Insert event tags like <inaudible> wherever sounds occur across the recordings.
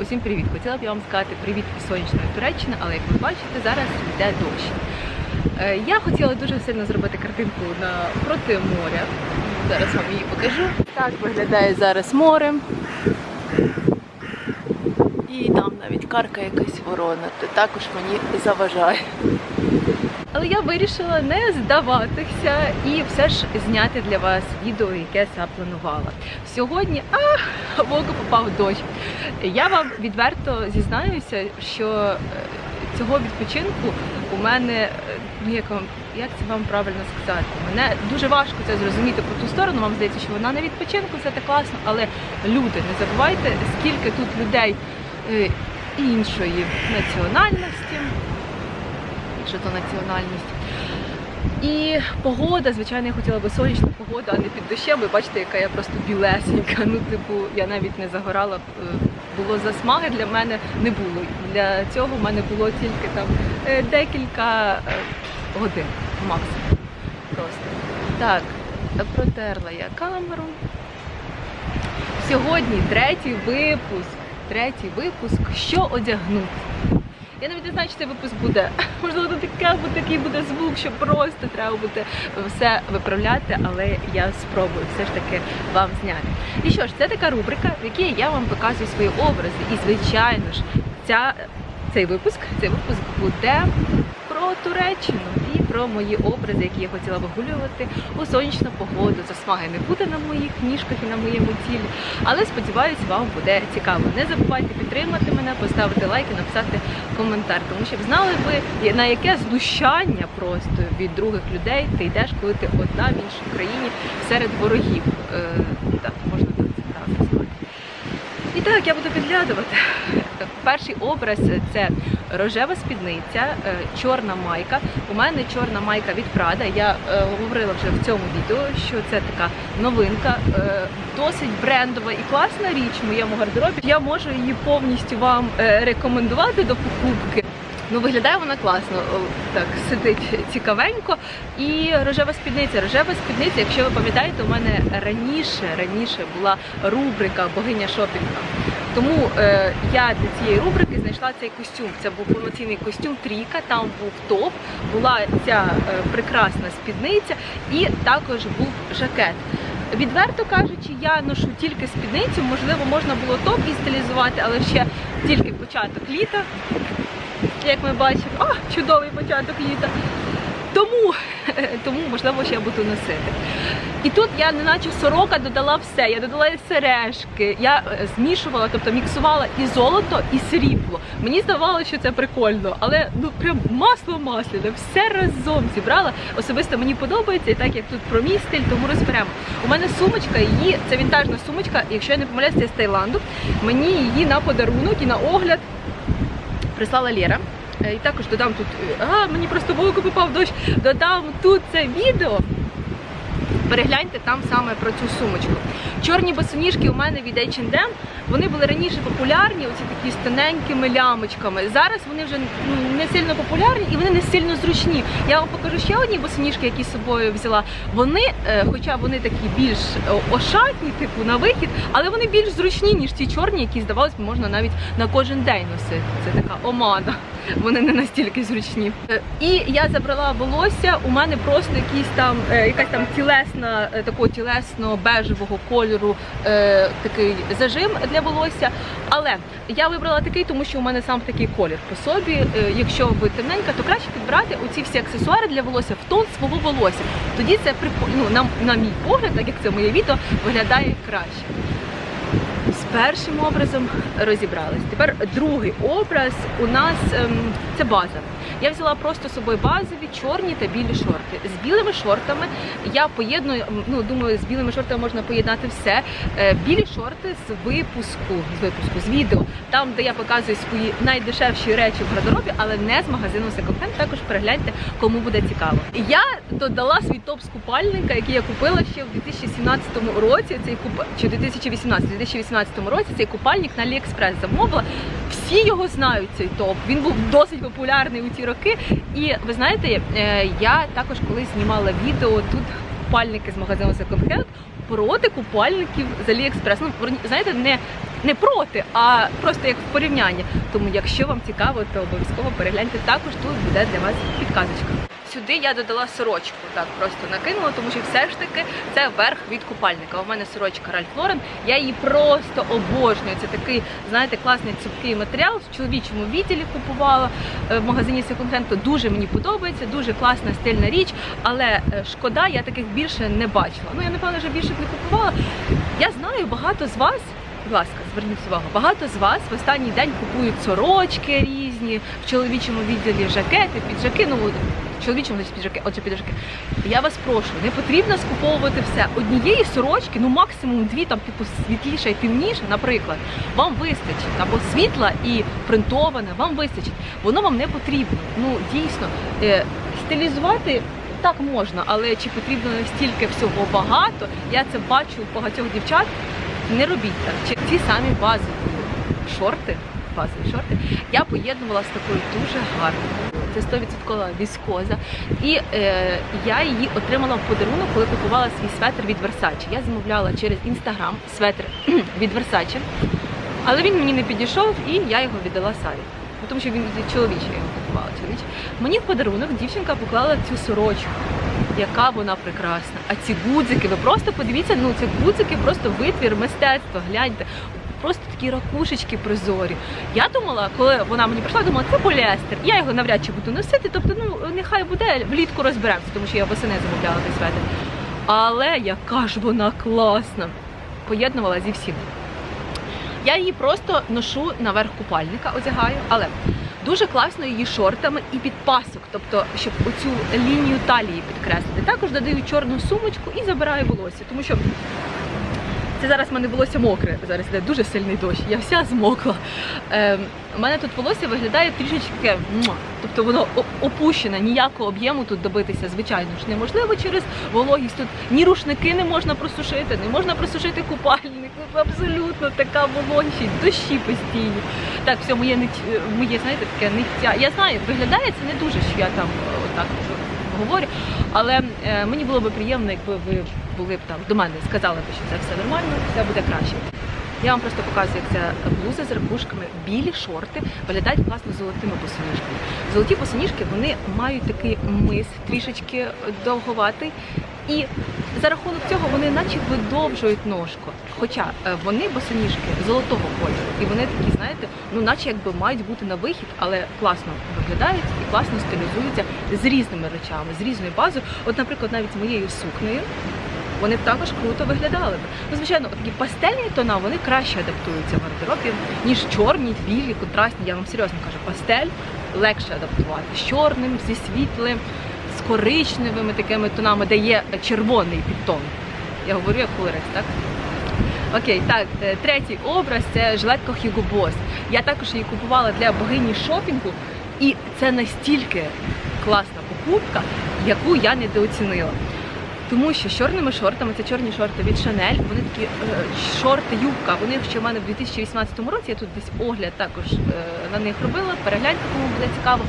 Усім привіт! Хотіла б я вам сказати привіт із сонячної Туреччини, але як ви бачите, зараз йде дощ. Е, Я хотіла дуже сильно зробити картинку на проти моря. Зараз вам її покажу. Так виглядає зараз море. І там навіть карка якась ворона, це також мені заважає. Але я вирішила не здаватися і все ж зняти для вас відео, яке я запланувала. Сьогодні а, в око попав дощ. Я вам відверто зізнаюся, що е, цього відпочинку у мене е, ну як вам як це вам правильно сказати? Мене дуже важко це зрозуміти по ту сторону. Вам здається, що вона на відпочинку, все так класно, але люди, не забувайте, скільки тут людей е, іншої національності що то національність. І погода, звичайно, я хотіла би сонячну погоду, а не під дощем. Ви бачите, яка я просто білесенька. Ну, типу, я навіть не загорала. Е, Було засмаги для мене не було. Для цього в мене було тільки там е, декілька е, годин максимум. Просто так, протерла я камеру. Сьогодні третій випуск. Третій випуск. Що одягнути? Я навіть не знаю, чи цей випуск буде. <laughs> Можливо, тут такий буде звук, що просто треба буде все виправляти, але я спробую все ж таки вам зняти. І що ж, це така рубрика, в якій я вам показую свої образи. І, звичайно ж, ця, цей випуск, цей випуск буде Туреччину і про мої образи, які я хотіла вигулювати у сонячну погоду. Засмаги не буде на моїх ніжках і на моєму тілі. Але сподіваюся, вам буде цікаво. Не забувайте підтримати мене, поставити лайк і написати коментар, тому що знали ви на яке знущання просто від других людей ти йдеш, коли ти одна в іншій країні серед ворогів. Е, так, можна так це так. І так, я буду підглядувати. Перший образ це рожева спідниця, е, чорна майка. У мене чорна майка від Прада. Я е, говорила вже в цьому відео, що це така новинка, е, досить брендова і класна річ в моєму гардеробі. Я можу її повністю вам рекомендувати до покупки. Ну, виглядає вона класно, так сидить цікавенько. І рожева спідниця. Рожева спідниця, якщо ви пам'ятаєте, у мене раніше раніше була рубрика Богиня шопінга. Тому е, я для цієї рубрики знайшла цей костюм. Це був повноцінний костюм трійка, там був топ, була ця е, прекрасна спідниця і також був жакет. Відверто кажучи, я ношу тільки спідницю, можливо, можна було топ і стилізувати, але ще тільки початок літа. Як ми бачимо, а, чудовий початок літа. Тому, <laughs> тому можливо, ще буду носити. І тут я, неначе сорока, додала все. Я додала сережки, я е, змішувала, тобто міксувала і золото, і срібло. Мені здавалося, що це прикольно, але ну прям масло масляне, все разом зібрала. Особисто мені подобається, і так як тут про мій стиль, тому розберемо. У мене сумочка, її це вінтажна сумочка, якщо я не помиляюся, з Таїланду. Мені її на подарунок і на огляд прислала Лєра. Е, І також додам тут, е, а мені просто в око попав дощ, додам тут це відео. Перегляньте там саме про цю сумочку. Чорні босоніжки у мене від H&M, вони були раніше популярні, оці такі з тоненькими лямочками. Зараз вони вже ну, не сильно популярні і вони не сильно зручні. Я вам покажу ще одні босоніжки, які з собою взяла. Вони, е, хоча вони такі більш ошатні, типу на вихід, але вони більш зручні, ніж ті чорні, які здавалось можна навіть на кожен день носити. Це така омана. Вони не настільки зручні. Е, І я забрала волосся. У мене просто якийсь там е, якась там тілесна, е, такого тілесно бежевого кольору, такий зажим для волосся. Але я вибрала такий, тому що у мене сам такий колір по собі. Якщо ви темненька, то краще підбирати оці всі аксесуари для волосся в тон свого волосся. Тоді це. Ну, на, на мій погляд, так як це моє відео, виглядає краще. Першим образом розібрались. Тепер другий образ у нас ем, це база. Я взяла просто з собою базові чорні та білі шорти. З білими шортами я поєдную, ну думаю, з білими шортами можна поєднати все. Е, білі шорти з випуску, з випуску, з відео, там, де я показую свої найдешевші речі в гардеробі, але не з магазину Hand. Також перегляньте, кому буде цікаво. Я додала свій топ з купальника, який я купила ще в 2017 році. Цей куп... чи 2018, 2018 році цей купальник на AliExpress замовила. Всі його знають цей топ. Він був досить популярний у ті роки. І ви знаєте, е, я також колись знімала відео тут. Купальники з магазину Second Hand проти купальників з Aliexpress. Ну, знаєте, не, не проти, а просто як в порівнянні. Тому, якщо вам цікаво, то обов'язково перегляньте. Також тут буде для вас підказочка. Сюди я додала сорочку, так просто накинула, тому що все ж таки це верх від купальника. У мене сорочка Ralph Lauren, я її просто обожнюю. Це такий, знаєте, класний цупкий матеріал. В чоловічому відділі купувала е, в магазині секонд-хенд. Дуже мені подобається, дуже класна стильна річ, але е, шкода, я таких більше не бачила. Ну я напевно вже більше не купувала. Я знаю, багато з вас. Будь ласка, зверніть увагу. Багато з вас в останній день купують сорочки різні в чоловічому відділі жакети, піджаки. Ну в чоловічому піджаки, отже, піджаки. Я вас прошу, не потрібно скуповувати все. Однієї сорочки, ну максимум дві, там типу світліша і темніша, наприклад, вам вистачить або світла і принтоване, вам вистачить. Воно вам не потрібно. Ну дійсно е, стилізувати. Так можна, але чи потрібно настільки всього багато? Я це бачу у багатьох дівчат. Не робіть так. Чи ці самі базові шорти, базові шорти, я поєднувала з такою дуже гарною. Це 100% віскоза. І е, я її отримала в подарунок, коли купувала свій светр від Versace. Я замовляла через інстаграм светр <clears throat> від Versace, але він мені не підійшов і я його віддала Сарі. Ну, Тому що він чоловічий, я його купувала чоловічий. Мені в подарунок дівчинка поклала цю сорочку. Яка вона прекрасна. А ці гудзики, ви просто подивіться, ну це гудзики просто витвір мистецтва. Гляньте, просто такі ракушечки прозорі. Я думала, коли вона мені прийшла, думала, це поліестер. Я його навряд чи буду носити. Тобто, ну нехай буде влітку розберемося, тому що я восени замовляла той светр. Але яка ж вона класна! Поєднувала зі всім. Я її просто ношу наверх купальника, одягаю, але дуже класно її шортами і під пасок, тобто, щоб оцю лінію талії підкреслити. Також додаю чорну сумочку і забираю волосся, тому що це зараз в мене волосся мокре. Зараз йде дуже сильний дощ. Я вся змокла. Е, у мене тут волосся виглядає трішечки, тобто воно опущене, ніякого об'єму тут добитися, звичайно ж, неможливо через вологість. Тут ні рушники не можна просушити, не можна просушити купальник. Абсолютно така вологість, дощі постійні. Так, все моє ниття, моє, знаєте, таке ниття. Я знаю, виглядає це не дуже, що я там е, отак говорю. Але е, мені було б приємно, якби ви були б там до мене, сказали б, що це все нормально, все буде краще. Я вам просто показую, як ця блуза з ракушками, білі шорти виглядають класно золотими босоніжками. Золоті босоніжки вони мають такий мис трішечки довговатий. І за рахунок цього вони наче видовжують ножку. Хоча е, вони босоніжки золотого кольору, і вони такі, знаєте, ну наче якби мають бути на вихід, але класно виглядають і класно стилізуються з різними речами, з різною базою. От, наприклад, навіть з моєю сукнею. Вони б також круто виглядали б. Ну, звичайно, такі пастельні тона вони краще адаптуються в гардеробі, ніж чорні, білі, контрастні. Я вам серйозно кажу, пастель легше адаптувати з чорним, зі світлим, з коричневими такими тонами, де є червоний підтон. Я говорю як колорист, так? Окей, так, е, третій образ це жилетка Hugo Boss. Я також її купувала для богині шопінгу, і це настільки класна покупка, яку я недооцінила. Тому що з чорними шортами, це чорні шорти від Chanel, вони такі е, шорти, юбка. Вони ще в мене в 2018 році. Я тут десь огляд також е, на них робила. Перегляньте, кому буде цікаво.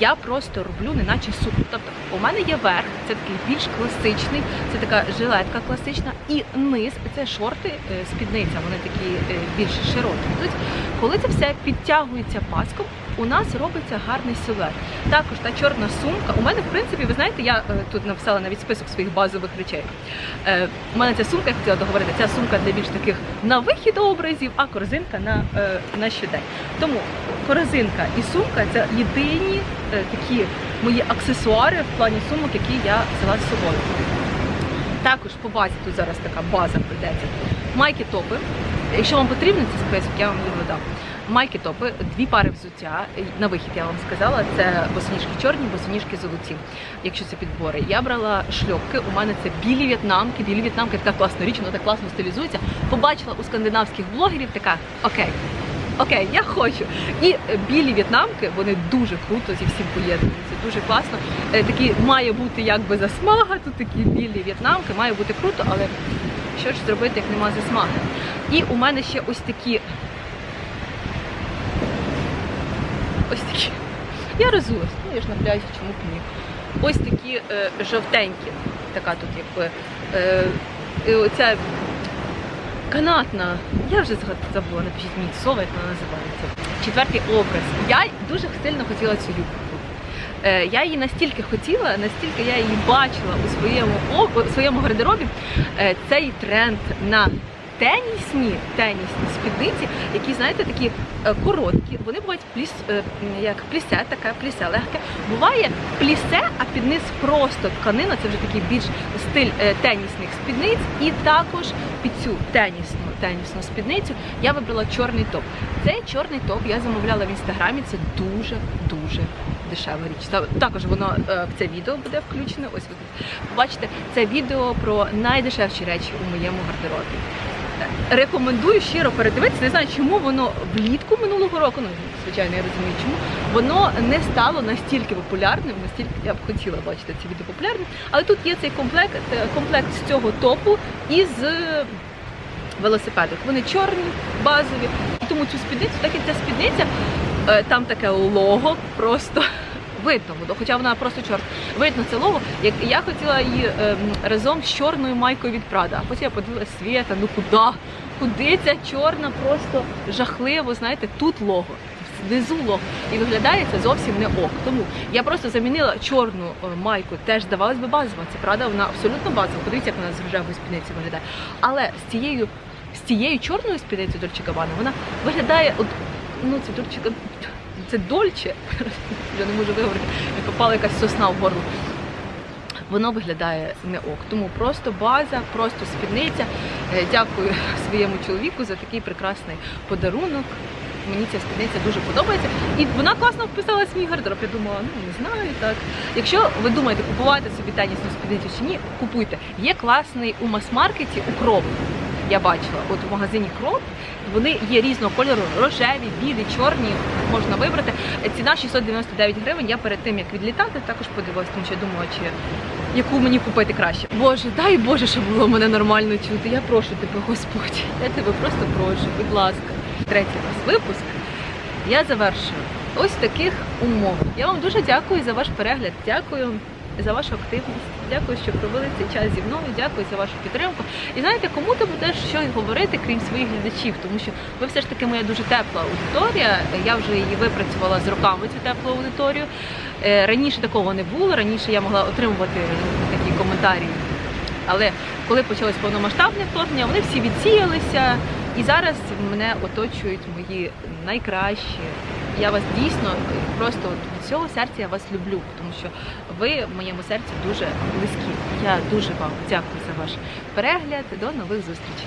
Я просто роблю неначе сукню. Тобто у мене є верх, це такий більш класичний, це така жилетка класична, і низ це шорти, е, спідниця. Вони такі е, більш широкі. Коли це все підтягується паском, у нас робиться гарний силует. Також та чорна сумка. У мене, в принципі, ви знаєте, я е, тут написала навіть список своїх базових речей. Е, у мене ця сумка, я хотіла договорити, ця сумка для більш таких на вихід образів, а корзинка на, е, на щодень. Тому корзинка і сумка це єдині е, такі мої аксесуари в плані сумок, які я взяла з собою. Також по базі тут зараз така база прийдеться. Майки топи. Якщо вам потрібен цей список, я вам його дам. Майки топи, дві пари взуття. На вихід я вам сказала, це босоніжки чорні, босоніжки золоті. Якщо це підбори. Я брала шльопки. У мене це білі в'єтнамки. Білі в'єтнамки така класна річ, вона так класно стилізується. Побачила у скандинавських блогерів така окей. Окей, я хочу. І е, білі в'єтнамки, вони дуже круто зі всім поєднуються, дуже класно. Е, Такі має бути якби засмага, тут такі білі в'єтнамки, має бути круто, але що ж зробити, як нема засмаги. І у мене ще ось такі. Ось такі. Я розулась, ну я ж на пляжі, чому б ні. Ось такі е, жовтенькі. Така тут якби. Е, е, оця канатна. Я вже забула, напишіть мені слово, як вона називається. Четвертий образ. Я дуже сильно хотіла цю юбку. Е, Я її настільки хотіла, настільки я її бачила у своєму у своєму гардеробі. Е, Цей тренд на тенісні, тенісні спідниці, які, знаєте, такі е, короткі. Вони бувають пліс, е, як плісе, таке плісе легке. Буває плісе, а під низ просто тканина. Це вже такий більш стиль е, тенісних спідниць. І також під цю тенісну тенісну спідницю я вибрала чорний топ. Цей чорний топ я замовляла в інстаграмі. Це дуже дуже дешева річ. Також воно в це відео буде включено. Ось ви побачите це відео про найдешевші речі у моєму гардеробі. Рекомендую щиро передивитися. Не знаю, чому воно влітку минулого року. Ну звичайно, я розумію, чому воно не стало настільки популярним, настільки я б хотіла бачити це відео популярним. Але тут є цей комплект, е, комплект з цього топу із е, велосипедок. Вони чорні, базові. Тому цю спідницю, так як ця спідниця, е, там таке лого просто. Видно воно, хоча вона просто чорна. Видно це лого. Як я хотіла її ем, разом з чорною майкою від Прада. А потім я подивилася Свєта, ну куди? Куди ця чорна? Просто жахливо. Знаєте, тут лого, внизу лого. І виглядає це зовсім не ок. Тому я просто замінила чорну е, майку, теж здавалось би базова. Це правда, вона абсолютно базова. Подивіться, як вона з рожевої спідниці виглядає. Але з цією з цією чорною спідницею Дольче Габана вона виглядає от ну це Дольче це Дольче. Я не можу виговорити, як попала якась сосна в горло. Воно виглядає не ок. Тому просто база, просто спідниця. Е, Дякую своєму чоловіку за такий прекрасний подарунок. Мені ця спідниця дуже подобається. І вона класно вписалась в мій гардероб. Я думала, ну не знаю так. Якщо ви думаєте, купувати собі тенісну спідницю чи ні, купуйте. Є класний у мас-маркеті укроп. Я бачила, от в магазині кроп вони є різного кольору, рожеві, білі, чорні, можна вибрати. Ціна 699 гривень. Я перед тим як відлітати, також подивилася, тому що я думала, чи яку мені купити краще. Боже, дай Боже, щоб було мене нормально чути. Я прошу тебе, Господь. Я тебе просто прошу, будь ласка. Третій раз випуск. Я завершую. Ось таких умов. Я вам дуже дякую за ваш перегляд. Дякую за вашу активність. Дякую, що провели цей час зі мною. Дякую за вашу підтримку. І знаєте, кому ти будеш щось говорити, крім своїх глядачів, тому що ви все ж таки моя дуже тепла аудиторія. Я вже її випрацювала з роками цю теплу аудиторію. Е, Раніше такого не було. Раніше я могла отримувати такі коментарі. Але коли почалось повномасштабне вторгнення, вони всі відсіялися. І зараз мене оточують мої найкращі. Я вас дійсно просто від всього серця я вас люблю, тому що ви в моєму серці дуже близькі. Я дуже вам дякую за ваш перегляд. До нових зустрічей.